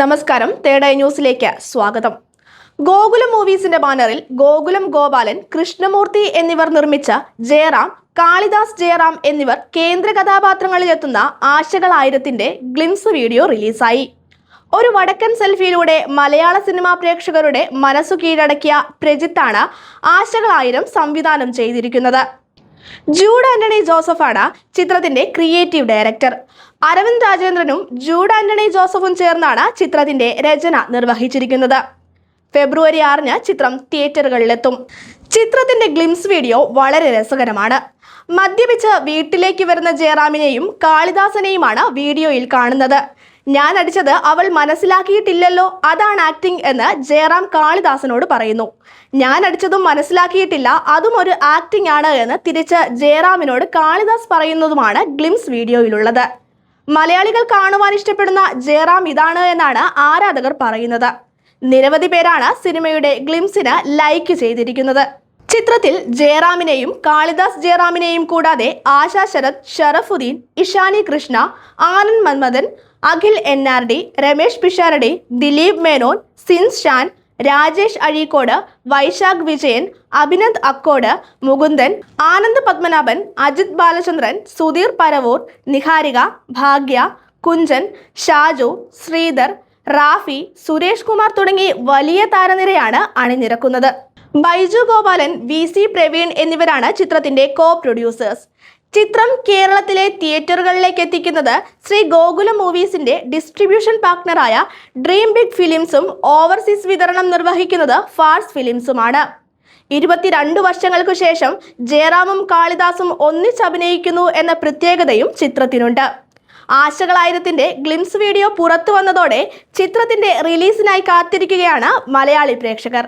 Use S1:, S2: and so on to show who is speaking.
S1: നമസ്കാരം. തേടൈ ന്യൂസിലേക്ക് സ്വാഗതം. ഗോകുലം മൂവീസിന്റെ ബാനറിൽ ഗോകുലം ഗോപാലൻ കൃഷ്ണമൂർത്തി എന്നിവർ നിർമ്മിച്ച ജയറാം കാളിദാസ് ജയറാം എന്നിവർ കേന്ദ്ര കഥാപാത്രങ്ങളിലെത്തുന്ന ആശകളായിരത്തിന്റെ ഗ്ലിംസ് വീഡിയോ റിലീസായി. ഒരു വടക്കൻ സെൽഫിയിലൂടെ മലയാള സിനിമാ പ്രേക്ഷകരുടെ മനസ്സു കീഴടക്കിയ പ്രജിത്താണ് ആശകളായിരം സംവിധാനം ചെയ്തിരിക്കുന്നത്. ജൂഡ് ആന്റണി ജോസഫാണ് ചിത്രത്തിന്റെ ക്രിയേറ്റീവ് ഡയറക്ടർ. അരവിന്ദ് രാജേന്ദ്രനും ജൂഡ് ആന്റണി ജോസഫും ചേർന്നാണ് ചിത്രത്തിന്റെ രചന നിർവഹിച്ചിരിക്കുന്നത്. ഫെബ്രുവരി ആറിന് ചിത്രം തിയേറ്ററുകളിലെത്തും. ചിത്രത്തിന്റെ ഗ്ലിംസ് വീഡിയോ വളരെ രസകരമാണ്. മദ്യപിച്ച് വീട്ടിലേക്ക് വരുന്ന ജയറാമിനെയും കാളിദാസനെയുമാണ് വീഡിയോയിൽ കാണുന്നത്. ഞാൻ അടിച്ചത് അവൾ മനസ്സിലാക്കിയിട്ടില്ലല്ലോ അതാണ് ആക്ടിംഗ് എന്ന് ജയറാം കാളിദാസനോട് പറയുന്നു. ഞാൻ അടിച്ചതും മനസ്സിലാക്കിയിട്ടില്ല അതും ഒരു ആക്ടിംഗ് ആണ് എന്ന് തിരിച്ച് ജയറാമിനോട് കാളിദാസ് പറയുന്നതുമാണ് ഗ്ലിംസ് വീഡിയോയിലുള്ളത്. മലയാളികൾ കാണുവാൻ ഇഷ്ടപ്പെടുന്ന ജയറാം ഇതാണ് എന്നാണ് ആരാധകർ പറയുന്നത്. നിരവധി പേരാണ് സിനിമയുടെ ഗ്ലിംസിന് ലൈക്ക് ചെയ്തിരിക്കുന്നത്. ചിത്രത്തിൽ ജയറാമിനെയും കാളിദാസ് ജയറാമിനെയും കൂടാതെ Asha Sarath Sharafudheen Ishaani Krishna Anand Manmadhan Akhil N R D Ramesh Pisharody Dileep Menon since Shan Rajesh Azhikode Vaishakh Vijayan Abhinand Akkode Mukundan Anand Padmanabhan Ajith Balachandran Sudheer Paravoor Niharika Bhagya Kunchan Shaju Sreedhar Rafi Suresh Kumar തുടങ്ങി വലിയ താരനിരയാണ് അണിനിരക്കുന്നത്. ബൈജു ഗോപാലൻ വി സി പ്രവീൺ എന്നിവരാണ് ചിത്രത്തിന്റെ കോ പ്രൊഡ്യൂസേഴ്സ് ചിത്രം കേരളത്തിലെ തിയേറ്ററുകളിലേക്ക് എത്തിക്കുന്നത് ശ്രീ ഗോകുലം മൂവീസിന്റെ ഡിസ്ട്രിബ്യൂഷൻ പാർട്ട്ണറായ ഡ്രീം ബിഗ് ഫിലിംസും ഓവർസീസ് വിതരണം നിർവഹിക്കുന്നത് ഫാർസ് ഫിലിംസുമാണ് ഇരുപത്തിരണ്ട് വർഷങ്ങൾക്കു ശേഷം ജയറാമും കാളിദാസും ഒന്നിച്ചഭിനയിക്കുന്നു എന്ന പ്രത്യേകതയും ചിത്രത്തിനുണ്ട്. ആശകളായിരത്തിന്റെ ഗ്ലിംസ് വീഡിയോ പുറത്തു വന്നതോടെ ചിത്രത്തിന്റെ റിലീസിനായി കാത്തിരിക്കുകയാണ് മലയാളി പ്രേക്ഷകർ.